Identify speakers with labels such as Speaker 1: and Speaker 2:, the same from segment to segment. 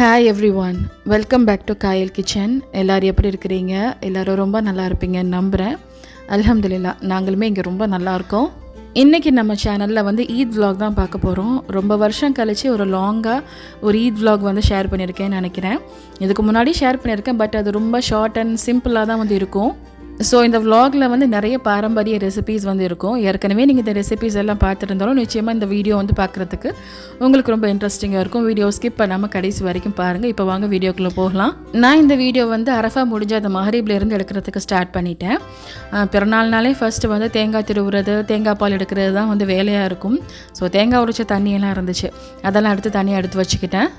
Speaker 1: Hi everyone welcome back to Kayal kitchen எல்லோரும் எப்படி இருக்கிறீங்க? எல்லோரும் ரொம்ப நல்லா இருப்பீங்கன்னு நம்புகிறேன் அல்ஹம்துலில்லா நாங்களுமே இங்கே ரொம்ப நல்லா இருக்கோம். இன்றைக்கி நம்ம சேனலில் வந்து ஈத் வ்ளாக் தான் பார்க்க போகிறோம் ரொம்ப வருஷம் கழித்து ஒரு லாங்காக ஒரு ஈத் வ்ளாக் வந்து ஷேர் பண்ணியிருக்கேன்னு நினைக்கிறேன். இதுக்கு முன்னாடி ஷேர் பண்ணியிருக்கேன் பட் அது ரொம்ப ஷார்ட் அண்ட் சிம்பிளாக தான் வந்து இருக்கும். ஸோ இந்த விலாகில் வந்து நிறைய பாரம்பரிய ரெசிபீஸ் வந்து இருக்கும். ஏற்கனவே நீங்கள் இந்த ரெசிபீஸ் எல்லாம் பார்த்துருந்தாலும் நிச்சயமாக இந்த வீடியோ வந்து பார்க்குறதுக்கு உங்களுக்கு ரொம்ப இன்ட்ரெஸ்டிங்காக இருக்கும். வீடியோ ஸ்கிப் பண்ணாமல் கடைசி வரைக்கும் பாருங்கள் இப்போ வாங்க வீடியோக்குள்ளே போகலாம். நான் இந்த வீடியோ வந்து அரஃபா முடிஞ்ச அந்த மஹரீப்லேருந்து எடுக்கிறதுக்கு ஸ்டார்ட் பண்ணிட்டேன். பிறநாள்னாலே ஃபஸ்ட்டு வந்து தேங்காய் திருவுறது தேங்காய் பால் எடுக்கிறது தான் வந்து வேலையாக இருக்கும். ஸோ தேங்காய் உடைச்ச தண்ணியெல்லாம் இருந்துச்சு. அதெல்லாம் எடுத்து தனியாக எடுத்து வச்சுக்கிட்டேன்.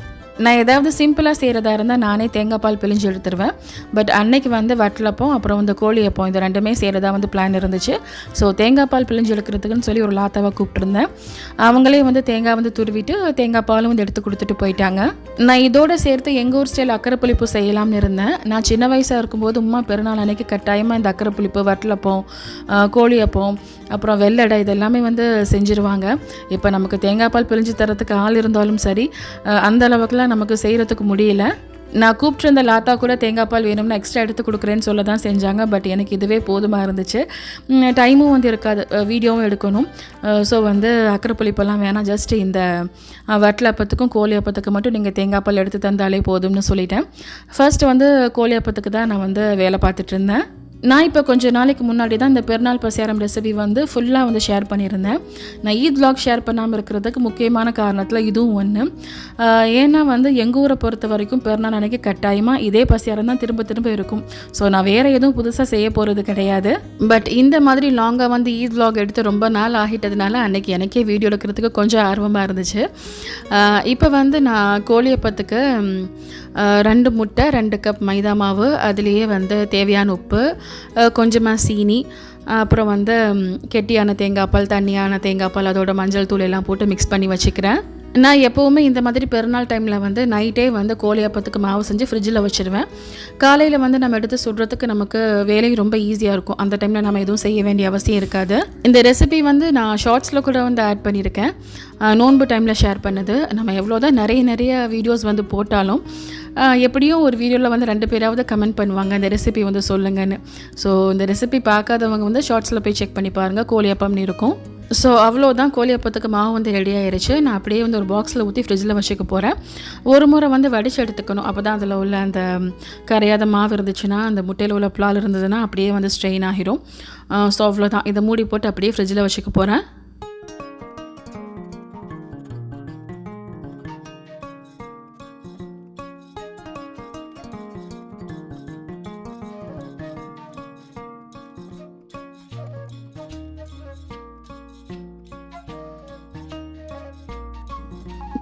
Speaker 1: நான் ஏதாவது சிம்பிளாக செய்கிறதா இருந்தால் நானே தேங்காய் பால் பிழிஞ்சு எடுத்துருவேன். பட் அன்னைக்கு வந்து வட்டலப்பம் அப்புறம் வந்து கோழியப்பம் இது ரெண்டுமே செய்கிறதா வந்து பிளான் இருந்துச்சு. ஸோ தேங்காய் பால் பிழிஞ்சு எடுக்கிறதுக்குன்னு சொல்லி ஒரு லாத்தாவை கூப்பிட்டுருந்தேன். அவங்களே வந்து தேங்காய் வந்து துருவிட்டு தேங்காய் பாலும் வந்து எடுத்து கொடுத்துட்டு போயிட்டாங்க. நான் இதோட சேர்த்து எங்கள் ஊர் ஸ்டைல் அக்கரை புளிப்பு செய்யலாம்னு இருந்தேன். நான் சின்ன வயசாக இருக்கும்போது உமா பெருநாள் அன்னைக்கு கட்டாயமாக இந்த அக்கரை புளிப்பு வட்டலப்பம் கோழியப்பம் அப்புறம் வெள்ளடை இதெல்லாமே வந்து செஞ்சுருவாங்க. இப்போ நமக்கு தேங்காய் பால் பிழிஞ்சு தரத்துக்கு ஆள் இருந்தாலும் சரி அந்த அளவுக்குலாம் நமக்கு செய்கிறதுக்கு முடியல. நான் கூப்பிட்டுருந்த லாத்தா கூட தேங்காய் பால் வேணும்னா எக்ஸ்ட்ரா எடுத்து கொடுக்குறேன்னு சொல்ல தான் செஞ்சாங்க. பட் எனக்கு இதுவே போதுமாக இருந்துச்சு. டைமும் வந்து இருக்காது. வீடியோவும் எடுக்கணும். ஸோ வந்து அக்கரை புளிப்பெல்லாம் வேணாம். ஜஸ்ட் இந்த அஹ், அப்பத்துக்கும் கோழி அப்பத்துக்கு மட்டும் நீங்கள் தேங்காய் பால் எடுத்து தந்தாலே போதும்னு சொல்லிட்டேன். ஃபர்ஸ்ட் வந்து கோழி அப்பத்துக்கு தான் நான் வந்து வேலை பார்த்துட்டு இருந்தேன். நான் இப்போ கொஞ்ச நாளைக்கு முன்னாடி தான் இந்த பெருநாள் பசியாரம் ரெசிபி வந்து ஃபுல்லாக வந்து ஷேர் பண்ணியிருந்தேன். நான் ஈத் பிளாக் ஷேர் பண்ணாமல் இருக்கிறதுக்கு முக்கியமான காரணத்தில் இதுவும் ஒன்று ஏன்னா வந்து எங்கள் ஊரை பொறுத்த வரைக்கும் பெருநாள் அன்றைக்கி கட்டாயமாக இதே பசியாரம் தான் திரும்ப திரும்ப இருக்கும். ஸோ நான் வேறு எதுவும் புதுசாக செய்ய போகிறது கிடையாது. பட் இந்த மாதிரி லாங்காக வந்து ஈத் பிளாக் எடுத்து ரொம்ப நாள் ஆகிட்டதுனால அன்னைக்கு எனக்கே வீடியோ எடுக்கிறதுக்கு கொஞ்சம் ஆர்வமாக இருந்துச்சு. இப்போ வந்து நான் கோழியப்பத்துக்கு ரெண்டு முட்டை ரெண்டு கப் மைதா மாவு அதுலேயே வந்து தேவையான உப்பு கொஞ்சமாக சீனி அப்புறம் வந்து கெட்டியான தேங்காய் பால் தண்ணியான தேங்காய் பால் அதோட மஞ்சள் தூள் எல்லாம் போட்டு மிக்ஸ் பண்ணி வச்சுக்கிறேன். நான் எப்போவுமே இந்த மாதிரி பெருநாள் டைமில் வந்து நைட்டே வந்து கோழி அப்பத்துக்கு மாவு செஞ்சு ஃப்ரிட்ஜில் வச்சுருவேன். காலையில் வந்து நம்ம எடுத்து சுடுறதுக்கு நமக்கு வேலையும் ரொம்ப ஈஸியாக இருக்கும். அந்த டைமில் நம்ம எதுவும் செய்ய வேண்டிய அவசியம் இருக்காது. இந்த ரெசிபி வந்து நான் ஷார்ட்ஸில் கூட வந்து ஆட் பண்ணியிருக்கேன் நோன்பு டைமில் ஷேர் பண்ணது. நம்ம எவ்வளோ தான் நிறைய நிறைய வீடியோஸ் வந்து போட்டாலும் எப்படியும் ஒரு வீடியோவில் வந்து ரெண்டு பேராவது கமெண்ட் பண்ணுவாங்க இந்த ரெசிபி வந்து சொல்லுங்கன்னு. ஸோ இந்த ரெசிபி பார்க்காதவங்க வந்து ஷார்ட்ஸில் போய் செக் பண்ணி பாருங்கள் கோழி அப்பம்னு இருக்கும். ஸோ அவ்வளோதான் கோழி அப்பத்துக்கு மாவு வந்து ரெடி ஆயிடுச்சு நான் அப்படியே வந்து ஒரு பாக்ஸில் ஊற்றி ஃப்ரிட்ஜில் வச்சுக்க போகிறேன் ஒரு முறை வந்து வடிச்சு எடுத்துக்கணும். அப்போ தான் அதில் உள்ள அந்த கரையாத மாவு இருந்துச்சுன்னா அந்த முட்டையில் உள்ள புலால் இருந்ததுன்னா அப்படியே வந்து ஸ்ட்ரெயின் ஆகிரும். ஸோ அவ்வளோதான் இதை மூடி போட்டு அப்படியே ஃப்ரிட்ஜில் வச்சுக்க போகிறேன்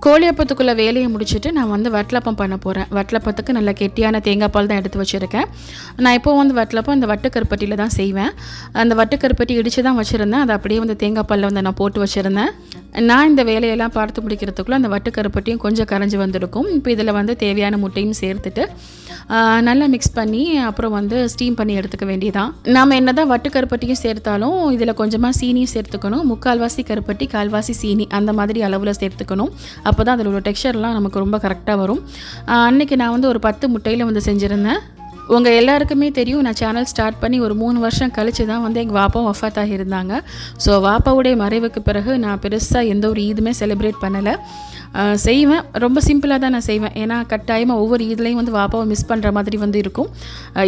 Speaker 1: கோழியப்பத்துக்குள்ளே வேலையை முடிச்சுட்டு நான் வந்து வட்டலப்பம் பண்ண போகிறேன் வட்டலப்பத்துக்கு நல்ல கெட்டியான தேங்காய் பால் தான் எடுத்து வச்சுருக்கேன். நான் இப்போ வந்து வட்டலப்பம் இந்த வட்டுக்கருப்பட்டியில் தான் செய்வேன். அந்த வட்டுக்கருப்பட்டி இடித்து தான் வச்சுருந்தேன். அதை அப்படியே வந்து தேங்காய் பாலில் வந்து நான் போட்டு வச்சுருந்தேன். நான் இந்த வேலையெல்லாம் பார்த்து முடிக்கிறதுக்குள்ளே அந்த வட்டுக்கருப்பட்டியும் கொஞ்சம் கரைஞ்சி வந்திருக்கும் இப்போ இதில் வந்து தேவையான முட்டையும் சேர்த்துட்டு நல்லா மிக்ஸ் பண்ணி அப்புறம் வந்து ஸ்டீம் பண்ணி எடுத்துக்க வேண்டியதான் நம்ம என்ன தான் வட்டுக்கருப்பட்டியும் சேர்த்தாலும் இதில் கொஞ்சமாக சீனியும் சேர்த்துக்கணும். முக்கால்வாசி கருப்பட்டி கால்வாசி சீனி அந்த மாதிரி அளவில் சேர்த்துக்கணும். அப்போ அப்போ தான் அதில் உள்ள டெக்ஸ்சர்லாம் நமக்கு ரொம்ப கரெக்டாக வரும். அன்றைக்கி அன்னைக்கு நான் வந்து ஒரு பத்து முட்டையில் வந்து செஞ்சுருந்தேன். உங்கள் எல்லாருக்குமே தெரியும் நான் சேனல் ஸ்டார்ட் பண்ணி ஒரு மூணு வருஷம் கழிச்சு தான் வந்து எங்கள் வாப்பா ஒஃபாத் ஆகியிருந்தாங்க ஸோ வாப்பாவுடைய மறைவுக்கு பிறகு நான் பெருசாக எந்த ஒரு ஈதுமே செலிப்ரேட் பண்ணலை. செய்வேன். ரொம்ப சிம்பிளாக தான் நான் செய்வேன். ஏன்னா கட்டாயமாக ஒவ்வொரு இதுலேயும் வந்து வாப்பாவை மிஸ் பண்ணுற மாதிரி வந்து இருக்கும்.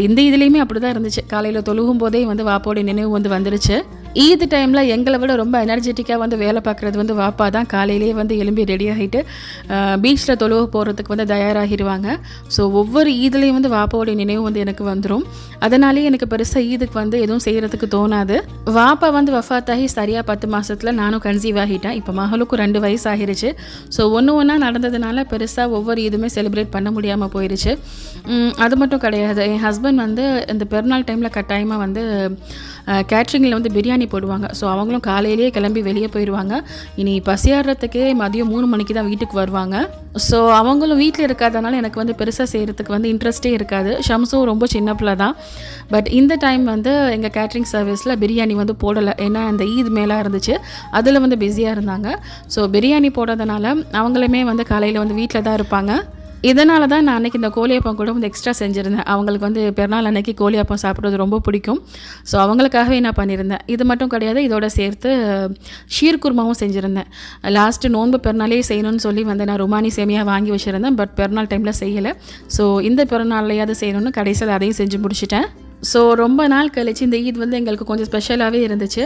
Speaker 1: இந்த இதுலேயுமே அப்படி தான் இருந்துச்சு. காலையில் தொழுகும் போதே வந்து வாப்பாவோட நினைவு வந்து வந்துருச்சு. ஈது டைமில் எங்களை விட ரொம்ப எனர்ஜெட்டிக்காக வந்து வேலை பார்க்குறது வந்து வாப்பா தான். காலையிலேயே வந்து எலும்பி ரெடி ஆகிட்டு பீச்சில் தொழுவு போகிறதுக்கு வந்து தயாராகிடுவாங்க ஸோ ஒவ்வொரு ஈதுலேயும் வந்து வாப்பாவோட நினைவு வந்து எனக்கு வந்துடும் அதனாலேயே எனக்கு பெருசாக ஈதுக்கு வந்து எதுவும் செய்கிறதுக்கு தோணாது. வாப்பா வந்து வஃபாத்தாகி சரியாக பத்து மாதத்தில் நானும் கன்சீவ் ஆகிட்டேன். இப்போ மகளுக்கும் ரெண்டு வயசு ஆகிருச்சு ஸோ ஒன்று ஒன்றா நடந்ததுனால பெருசாக ஒவ்வொரு இதுவுமே செலிப்ரேட் பண்ண முடியாமல் போயிடுச்சு அது மட்டும் கிடையாது. என் ஹஸ்பண்ட் வந்து இந்த பெருநாள் டைமில் கட்டாயமாக வந்து கேட்ரிங்கில் வந்து பிரியாணி போடுவாங்க. ஸோ அவங்களும் காலையிலேயே கிளம்பி வெளியே போயிடுவாங்க இனி பசியாடுறதுக்கே மதியம் மூணு மணிக்கு தான் வீட்டுக்கு வருவாங்க. ஸோ அவங்களும் வீட்டில் இருக்காதனால எனக்கு வந்து பெருசாக செய்கிறதுக்கு வந்து இன்ட்ரெஸ்ட்டே இருக்காது. ஷம்ஸும் ரொம்ப சின்ன பிள்ளை தான். பட் இந்த டைம் வந்து எங்கள் கேட்ரிங் சர்வீஸில் பிரியாணி வந்து போடலை. ஏன்னா அந்த ஈத் மேலே இருந்துச்சு. அதில் வந்து பிஸியாக இருந்தாங்க. ஸோ பிரியாணி போடுறதுனால அவங்களுமே வந்து காலையில் வந்து வீட்டில் தான் இருப்பாங்க. இதனால தான் நான் அன்றைக்கி இந்த கோழியப்பம் கூட வந்து எக்ஸ்ட்ரா செஞ்சுருந்தேன். அவங்களுக்கு வந்து பெருநாள் அன்னைக்கு கோழியப்பம் சாப்பிட்றது ரொம்ப பிடிக்கும். ஸோ அவங்களுக்காகவே நான் பண்ணியிருந்தேன். இது மட்டும் கிடையாது இதோட சேர்த்து ஷீர்குர்மாவும் செஞ்சுருந்தேன். லாஸ்ட்டு நோன்பு பெருநாளே செய்யணும்னு சொல்லி வந்து நான் ருமானி சேமியாக வாங்கி வச்சுருந்தேன். பட் பெருநாள் டைமில் செய்யலை. ஸோ இந்த பிறநாளையாவது செய்யணும்னு கடைசியில் அதையும் செஞ்சு முடிச்சிட்டேன். ஸோ ரொம்ப நாள் கழிச்சு இந்த ஈத் வந்து எங்களுக்கு கொஞ்சம் ஸ்பெஷலாகவே இருந்துச்சு.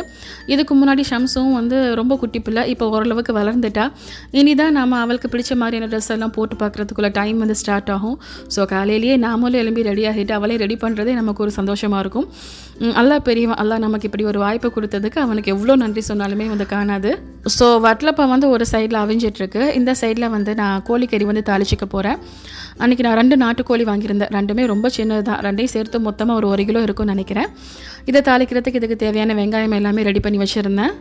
Speaker 1: இதுக்கு முன்னாடி ஷம்ஸும் வந்து ரொம்ப குட்டி பிள்ளை இப்போ ஓரளவுக்கு வளர்ந்துட்டா. இனி தான் நாம் அவளுக்கு பிடிச்ச மாதிரியான ட்ரெஸ் எல்லாம் போட்டு பார்க்குறதுக்குள்ளே டைம் வந்து ஸ்டார்ட் ஆகும். ஸோ காலையிலேயே நாமளும் எலும்பி ரெடி ஆகிட்டு அவளே ரெடி பண்ணுறதே நமக்கு ஒரு சந்தோஷமாக இருக்கும். அல்லா அல்லாஹ் பெரியவன் அல்லா நமக்கு இப்படி ஒரு வாய்ப்பு கொடுத்ததுக்கு அவனுக்கு எவ்வளோ நன்றி சொன்னாலுமே வந்து காணாது. ஸோ வட்டலப்பா வந்து ஒரு சைடில் அவிஞ்சிட்ருக்கு இந்த சைடில் வந்து நான் கோழிக்கறி வந்து தாளிச்சிக்க போகிறேன் அன்றைக்கி நான் ரெண்டு நாட்டுக்கோழி வாங்கியிருந்தேன். ரெண்டுமே ரொம்ப சின்னது தான் ரெண்டையும் சேர்த்து மொத்தமாக ஒரு ஒரு கிலோ இருக்கும்னு நினைக்கிறேன். இதை தாளிக்கிறதுக்கு இதுக்கு தேவையான வெங்காயம் எல்லாமே ரெடி பண்ணி வச்சுருந்தேன்.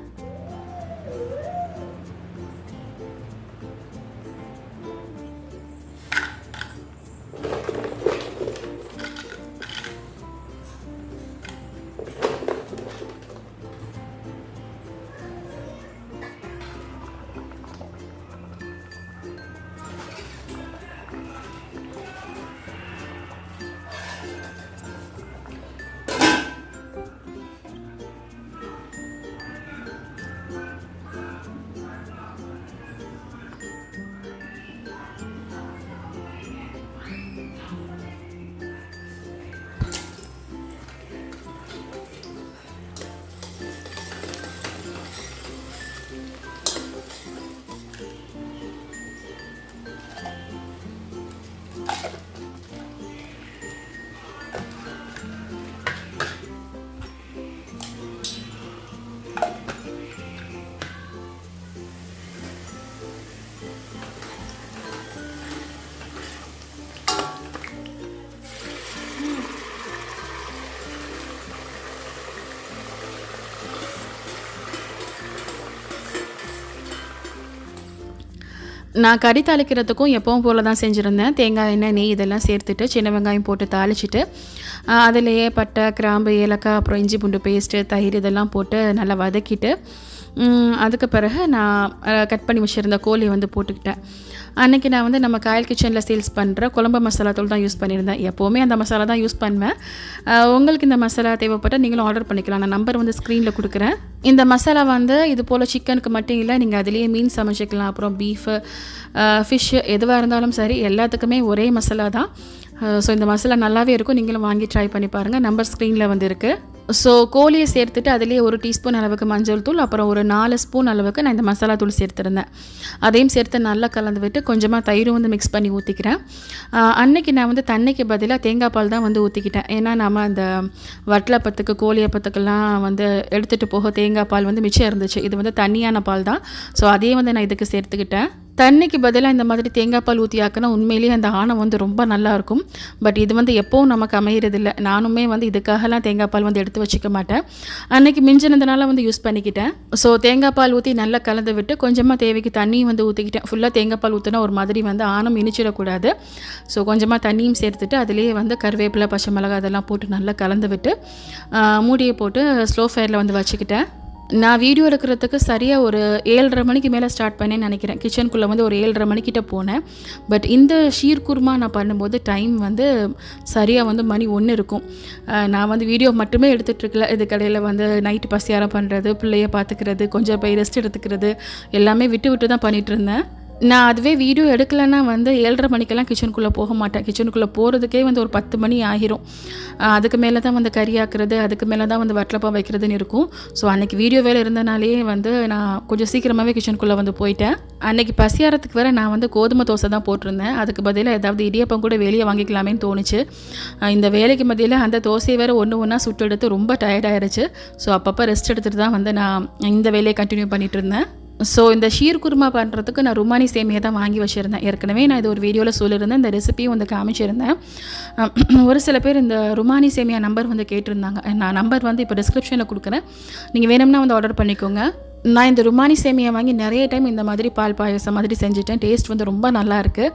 Speaker 1: நான் கறி தாளிக்கிறதுக்கும் எப்பவும் போல தான் செஞ்சுருந்தேன். தேங்காய் எண்ணெய் நெய் இதெல்லாம் சேர்த்துட்டு சின்ன வெங்காயம் போட்டு தாளிச்சிட்டு அதிலேயே பட்டை கிராம்பு ஏலக்காய் அப்புறம் இஞ்சி பூண்டு பேஸ்ட்டு தயிர் இதெல்லாம் போட்டு நல்லா வதக்கிட்டு அதுக்கு பிறகு நான் கட் பண்ணி வச்சுருந்த கோழி வந்து போட்டுக்கிட்டேன். அன்றைக்கி நான் வந்து நம்ம காயல் கிச்சனில் சேல்ஸ் பண்ணுற குழம்பு மசாலா தூள் தான் யூஸ் பண்ணியிருந்தேன். எப்போவுமே அந்த மசாலா தான் யூஸ் பண்ணுவேன். உங்களுக்கு இந்த மசாலா தேவைப்பட்டால் நீங்களும் ஆர்டர் பண்ணிக்கலாம். நான் நம்பர் வந்து ஸ்க்ரீனில் கொடுக்குறேன். இந்த மசாலா வந்து இது போல் சிக்கனுக்கு மட்டும் இல்லை நீங்கள் அதிலேயே மீன் சமைச்சிக்கலாம். அப்புறம் பீஃபு ஃபிஷ்ஷு எதுவாக இருந்தாலும் சரி எல்லாத்துக்குமே ஒரே மசாலா தான். ஸோ இந்த மசாலா நல்லாவே இருக்கும். நீங்களும் வாங்கி ட்ரை பண்ணி பாருங்கள் நம்பர் ஸ்க்ரீனில் வந்து இருக்குது ஸோ கோழியை சேர்த்துட்டு அதிலேயே ஒரு டீஸ்பூன் அளவுக்கு மஞ்சள் தூள் அப்புறம் ஒரு நாலு ஸ்பூன் அளவுக்கு நான் இந்த மசாலா தூள் சேர்த்துருந்தேன். அதையும் சேர்த்து நல்லா கலந்து விட்டு கொஞ்சமாக தயிரும் வந்து மிக்ஸ் பண்ணி ஊற்றிக்கிறேன் அன்னைக்கு நான் வந்து தண்ணிக்கு பதிலாக தேங்காய் பால் தான் வந்து ஊற்றிக்கிட்டேன் ஏன்னா நம்ம அந்த வட்டலப்பத்துக்கு கோழியப்பத்துக்கெல்லாம் வந்து எடுத்துகிட்டு போக தேங்காய் பால் வந்து மிச்சம் இருந்துச்சு. இது வந்து தண்ணியான பால் தான். ஸோ அதையே வந்து நான் இதுக்கு சேர்த்துக்கிட்டேன். தண்ணிக்கு பதிலாக இந்த மாதிரி தேங்காய் பால் ஊற்றி ஆக்கினா உண்மையிலேயே அந்த ஆணம் வந்து ரொம்ப நல்லா இருக்கும் பட் இது வந்து எப்போவும் நமக்கு அமையிறதில்ல. நானுமே வந்து இதுக்காகலாம் தேங்காய் பால் வந்து எடுத்து வச்சுக்க மாட்டேன். அன்னைக்கு மிஞ்சினதுனால வந்து யூஸ் பண்ணிக்கிட்டேன். ஸோ தேங்காய் பால் ஊற்றி நல்லா கலந்து விட்டு கொஞ்சமாக தேவைக்கு தண்ணியும் வந்து ஊற்றிக்கிட்டேன் ஃபுல்லாக தேங்காய் பால் ஊற்றினா ஒரு மாதிரி வந்து ஆணம் இனிச்சிடக்கூடாது. ஸோ கொஞ்சமாக தண்ணியும் சேர்த்துட்டு அதிலேயே வந்து கருவேப்பிலை பச்சை மிளகாய் அதெல்லாம் போட்டு நல்லா கலந்து விட்டு மூடியை போட்டு ஸ்லோ ஃபயரில் வந்து வச்சுக்கிட்டேன். நான் வீடியோ எடுக்கிறதுக்கு சரியாக ஒரு ஏழரை மணிக்கு மேலே ஸ்டார்ட் பண்ணேன்னு நினைக்கிறேன். கிச்சனுக்குள்ளே வந்து ஒரு ஏழரை மணிக்கிட்ட போனேன். பட் இந்த ஷீர்குர்மா நான் பண்ணும்போது டைம் வந்து சரியாக வந்து மணி ஒன்று இருக்கும். நான் வந்து வீடியோ மட்டுமே எடுத்துகிட்ருக்கல இது கடையில் வந்து நைட்டு பசியாரம் பண்ணுறது பிள்ளைய பார்த்துக்கிறது கொஞ்சம் போய் ரெஸ்ட் எடுத்துக்கிறது எல்லாமே விட்டு விட்டு தான் பண்ணிகிட்டு இருந்தேன். நான் அதுவே வீடியோ எடுக்கலைன்னா வந்து ஏழரை மணிக்கெல்லாம் கிச்சனுக்குள்ளே போக மாட்டேன். கிச்சனுக்குள்ளே போகிறதுக்கே வந்து ஒரு பத்து மணி ஆகிரும் அதுக்கு மேலே தான் வந்து கறி ஆக்குறது அதுக்கு மேலே தான் வந்து வட்டலப்பா வைக்கிறதுன்னு இருக்கும். ஸோ அன்றைக்கி வீடியோ வேலை இருந்தனாலே வந்து நான் கொஞ்சம் சீக்கிரமாகவே கிச்சனுக்குள்ளே வந்து போயிட்டேன். அன்றைக்கி பசியாரத்துக்கு வேறு நான் வந்து கோதுமை தோசை தான் போட்டிருந்தேன். அதுக்கு பதிலாக ஏதாவது இடியப்பம் கூட வெளியே வாங்கிக்கலாமேன்னு தோணுச்சு. இந்த வேலைக்கு மத்தியில் அந்த தோசையை வேறு ஒன்று ஒன்றா சுட்டு எடுத்து ரொம்ப டயர்டாயிருச்சு ஸோ அப்பப்போ ரெஸ்ட் எடுத்துகிட்டு தான் வந்து நான் இந்த வேலையை கண்டினியூ பண்ணிகிட்டு இருந்தேன். ஸோ இந்த ஷீர் குருமா பண்ணுறதுக்கு நான் ருமானி சேமியை தான் வாங்கி வச்சுருந்தேன். ஏற்கனவே நான் இது ஒரு வீடியோவில் சொல்லியிருந்தேன். இந்த ரெசிபியும் வந்து காமிச்சிருந்தேன். ஒரு சில பேர் இந்த ருமானி சேமியா நம்பர் வந்து கேட்டிருந்தாங்க. நான் நம்பர் வந்து இப்போ டிஸ்கிரிப்ஷனில் கொடுக்குறேன். நீங்கள் வேணும்னா வந்து ஆர்டர் பண்ணிக்கோங்க. நான் இந்த ருமானி சேமியா வாங்கி நிறைய டைம் இந்த மாதிரி பால் பாயசம் மாதிரி செஞ்சுட்டேன். டேஸ்ட் வந்து ரொம்ப நல்லா இருக்குது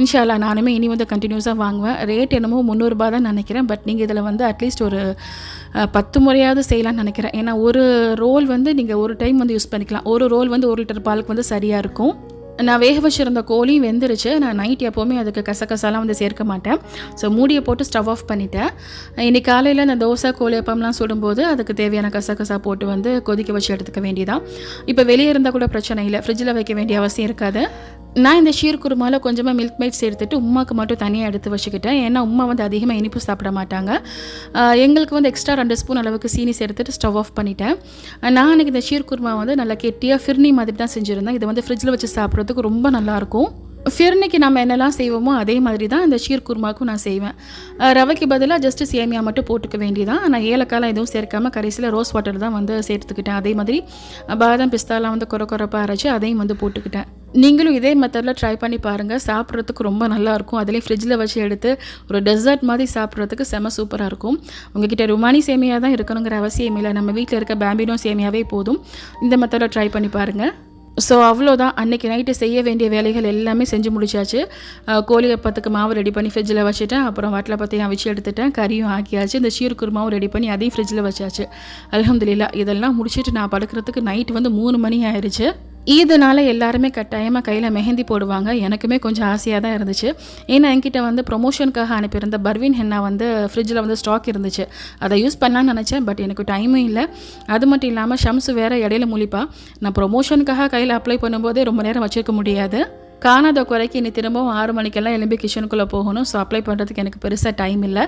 Speaker 1: இன்ஷால்லா நானுமே இனி வந்து கண்டினியூஸாக வாங்குவேன். ரேட் என்னமோ முந்நூறுரூபா தான் நினைக்கிறேன். பட் நீங்கள் இதில் வந்து அட்லீஸ்ட் ஒரு பத்து முறையாவது செய்யலாம்னு நினைக்கிறேன். ஏன்னா ஒரு ரோல் வந்து நீங்கள் ஒரு டைம் வந்து யூஸ் பண்ணிக்கலாம். ஒரு ரோல் வந்து ஒரு லிட்டர் பாலுக்கு வந்து சரியாக இருக்கும். நான் வேக வச்சுருந்த கோழியும் வெந்துருச்சு. நான் நைட் எப்போவுமே அதுக்கு கசகசாலாம் வந்து சேர்க்க மாட்டேன். ஸோ மூடியை போட்டு ஸ்டவ் ஆஃப் பண்ணிட்டேன். இன்னைக்கு காலையில் இந்த தோசை கோழி அப்பம்லாம் சுடும்போது அதுக்கு தேவையான கசகசா போட்டு வந்து கொதிக்க வச்சு எடுத்துக்க வேண்டியதான் இப்போ வெளியே இருந்தால் கூட பிரச்சனை இல்லை. ஃப்ரிட்ஜில் வைக்க வேண்டிய அவசியம் இருக்காது. நான் இந்த ஷீர் குருமாவில் கொஞ்சமாக மில்க் மைட்ஸ் எடுத்துட்டு உமாக்கு மட்டும் தனியாக எடுத்து வச்சுக்கிட்டேன். ஏன்னா உமா வந்து அதிகமாக இனிப்பு சாப்பிட மாட்டாங்க. எங்களுக்கு வந்து எக்ஸ்ட்ரா ரெண்டு ஸ்பூன் அளவுக்கு சீனி சேர்த்துட்டு ஸ்டவ் ஆஃப் பண்ணிட்டேன். நான் அன்றைக்கி இந்த ஷீர் குருமா வந்து நல்லா கெட்டியாக ஃபிர்னி மாதிரி தான் செஞ்சுருந்தேன். இதை வந்து ஃப்ரிட்ஜில் வச்சு சாப்பிட்றது சாப்பிட்றதுக்கு ரொம்ப நல்லாயிருக்கும். ஃபிர்னிக்கு நம்ம என்னெல்லாம் செய்வோமோ அதே மாதிரி தான் இந்த ஷீர் குருமாக்கும் நான் செய்வேன். ரவைக்கு பதிலாக ஜஸ்ட் சேமியா மட்டும் போட்டுக்க வேண்டியதான் நான் ஏலக்காய்லாம் எதுவும் சேர்க்காம கடைசியில் ரோஸ் வாட்டர் தான் வந்து சேர்த்துக்கிட்டேன். அதே மாதிரி பாதாம் பிஸ்தாலாம் வந்து குறை குறைப்பாக அரைச்சி அதையும் வந்து போட்டுக்கிட்டேன். நீங்களும் இதே மெத்தடில் ட்ரை பண்ணி பாருங்கள் சாப்பிட்றதுக்கு ரொம்ப நல்லாயிருக்கும். அதிலே ஃப்ரிட்ஜில் வச்சு எடுத்து ஒரு டெசர்ட் மாதிரி சாப்பிட்றதுக்கு செம சூப்பராக இருக்கும். உங்ககிட்ட ருமானி சேமியா தான் இருக்கணுங்கிற அவசியம் இல்லை. நம்ம வீட்டில் இருக்க பேம்பினோ சேமியாவே போதும். இந்த மெத்தடில் ட்ரை பண்ணி பாருங்கள் ஸோ அவ்வளோதான் அன்றைக்கி நைட்டு செய்ய வேண்டிய வேலைகள் எல்லாமே செஞ்சு முடிச்சாச்சு. கோழி அப்பத்துக்கு மாவு ரெடி பண்ணி ஃப்ரிட்ஜில் வச்சுட்டேன். அப்புறம் வட்டில் பற்றியும் அவிச்சு எடுத்துட்டேன். கறியும் ஆக்கியாச்சு. இந்த சீர் குருமாவும் ரெடி பண்ணி அதையும் ஃப்ரிட்ஜில் வச்சாச்சு. அலமதுல்லா இதெல்லாம் முடிச்சுட்டு நான் படுக்கிறதுக்கு நைட் வந்து மூணு மணி ஆயிடுச்சு இதனால எல்லாருமே கட்டாயமாக கையில் மெஹந்தி போடுவாங்க. எனக்குமே கொஞ்சம் ஆசையாக தான் இருந்துச்சு. ஏன்னா என்கிட்ட வந்து ப்ரொமோஷனுக்காக அனுப்பியிருந்த பர்வீன் ஹென்னா வந்து ஃப்ரிட்ஜில் வந்து ஸ்டாக் இருந்துச்சு. அதை யூஸ் பண்ணலான்னு நினச்சேன் பட் எனக்கு டைமும் இல்லை. அது மட்டும் இல்லாமல் ஷம்ஸ் வேறு இடையில முழிப்பா. நான் ப்ரொமோஷனுக்காக கையில் அப்ளை பண்ணும்போதே ரொம்ப நேரம் வச்சுருக்க முடியாது. காணாத குறைக்கு இனி திரும்பவும் ஆறு மணிக்கெல்லாம் எழும்பி கிச்சனுக்குள்ளே போகணும். ஸோ அப்ளை பண்ணுறதுக்கு எனக்கு பெருசாக டைம் இல்லை.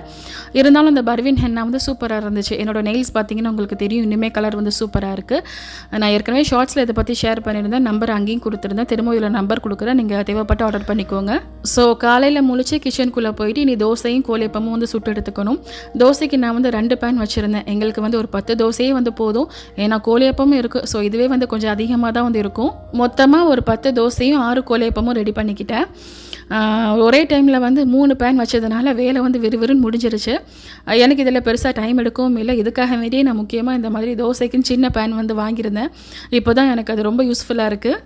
Speaker 1: இருந்தாலும் இந்த பர்வின் ஹென்னா வந்து சூப்பராக இருந்துச்சு. என்னோட நெயில்ஸ் பார்த்தீங்கன்னா உங்களுக்கு தெரியும். இன்னுமே கலர் வந்து சூப்பராக இருக்குது நான் ஏற்கனவே ஷார்ட்ஸில் இதை பற்றி ஷேர் பண்ணியிருந்தேன். நம்பர் அங்கேயும் கொடுத்துருந்தேன். திரும்ப இதில் நம்பர் கொடுக்குறேன். நீங்கள் தேவைப்பட்டு ஆர்டர் பண்ணிக்கோங்க. ஸோ காலையில் முழிச்சு கிச்சனுக்குள்ளே போயிட்டு இனி தோசையும் கோழியப்பமும் வந்து சுட்டு எடுத்துக்கணும். தோசைக்கு நான் வந்து ரெண்டு பேன் வச்சுருந்தேன். எங்களுக்கு வந்து ஒரு பத்து தோசையே வந்து போதும். ஏன்னா கோழியப்பமும் இருக்குது ஸோ இதுவே வந்து கொஞ்சம் அதிகமாக தான் வந்து இருக்கும். மொத்தமாக ஒரு பத்து தோசையும் ஆறு கோழியப்பமும் ரெடி பண்ணிக்கிட்டேன். ஒரே டைமில் வந்து மூணு பேன் வச்சதுனால வேலை வந்து விறுவிறுன்னு முடிஞ்சிருச்சு. எனக்கு இதில் பெருசாக டைம் எடுக்கவும் இல்லை. இதுக்காக வேண்டியே நான் முக்கியமாக இந்த மாதிரி தோசைக்குன்னு சின்ன பேன் வந்து வாங்கியிருந்தேன். இப்போ தான் எனக்கு அது ரொம்ப யூஸ்ஃபுல்லாக இருக்குது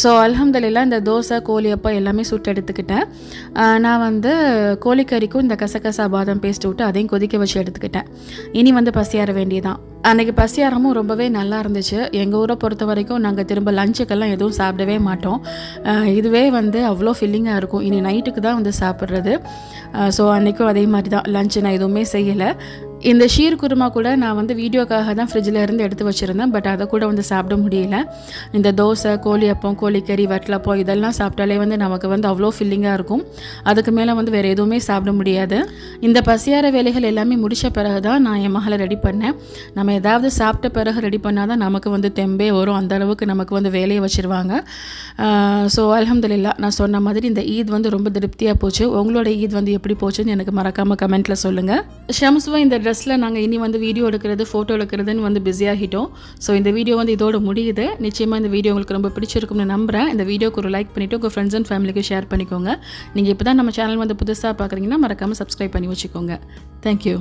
Speaker 1: ஸோ அலமதுல்லா இந்த தோசை கோழியப்பா எல்லாமே சுட்டு எடுத்துக்கிட்டேன். நான் வந்து கோழிக்கறிக்கும் இந்த கசகசா பாதாம் பேஸ்ட் விட்டு அதையும் கொதிக்க வச்சு எடுத்துக்கிட்டேன். இனி வந்து பசியார வேண்டியதான் அன்றைக்கி பசியாரமும் ரொம்பவே நல்லா இருந்துச்சு. எங்கள் ஊரை பொறுத்த வரைக்கும் நாங்கள் திரும்ப லஞ்சுக்கெல்லாம் எதுவும் சாப்பிடவே மாட்டோம். இதுவே வந்து அவ்வளோ ஃபில்லிங்காக இருக்கும். இனி நைட்டுக்கு தான் வந்து சாப்பிட்றது. ஸோ அன்றைக்கும் அதே மாதிரி தான் லஞ்சு நான் எதுவுமே செய்யலை. இந்த ஷீர் குருமா கூட நான் வந்து வீடியோக்காக தான் ஃப்ரிட்ஜில் இருந்து எடுத்து வச்சுருந்தேன். பட் அதை கூட வந்து சாப்பிட முடியல. இந்த தோசை கோழி அப்பம் கோழிக்கறி வட்டலப்பம் இதெல்லாம் சாப்பிட்டாலே வந்து நமக்கு வந்து அவ்வளோ ஃபில்லிங்காக இருக்கும். அதுக்கு மேலே வந்து வேறு எதுவுமே சாப்பிட முடியாது. இந்த பசியார வேலைகள் எல்லாமே முடித்த பிறகு தான் நான் என் மகளை ரெடி பண்ணேன். நம்ம ஏதாவது சாப்பிட்ட பிறகு ரெடி பண்ணால் தான் நமக்கு வந்து தெம்பே வரும். அந்த அளவுக்கு நமக்கு வந்து வேலையை வச்சுருவாங்க. ஸோ அல்ஹம்துலில்லா நான் சொன்ன மாதிரி இந்த ஈத் வந்து ரொம்ப திருப்தியாக போச்சு. உங்களோட ஈத் வந்து எப்படி போச்சுன்னு எனக்கு மறக்காமல் கமெண்ட்டில் சொல்லுங்கள் ஷம்ஸ்வா இந்த ட்ரெஸ்ஸில் நாங்கள் இனி வந்து வீடியோ எடுக்கிறது ஃபோட்டோ எடுக்கிறதுன்னு வந்து பிஸியாகிட்டோம் ஸோ இந்த வீடியோ வந்து இதோட முடியுது. நிச்சயமாக இந்த வீடியோ உங்களுக்கு ரொம்ப பிடிச்சிருக்கும்னு நம்புகிறேன் இந்த வீடியோக்கு ஒரு லைக் பண்ணிவிட்டு உங்கள் ஃப்ரெண்ட்ஸ் அண்ட் ஃபேமிலிக்கு ஷேர் பண்ணிக்கோங்க. நீங்கள் இப்போ தான் நம்ம சேனல் வந்து புதுசாக பார்க்குறீங்கன்னா மறக்காமல் சப்ஸ்கிரைப் பண்ணி வச்சுக்கோங்க. தேங்க்யூ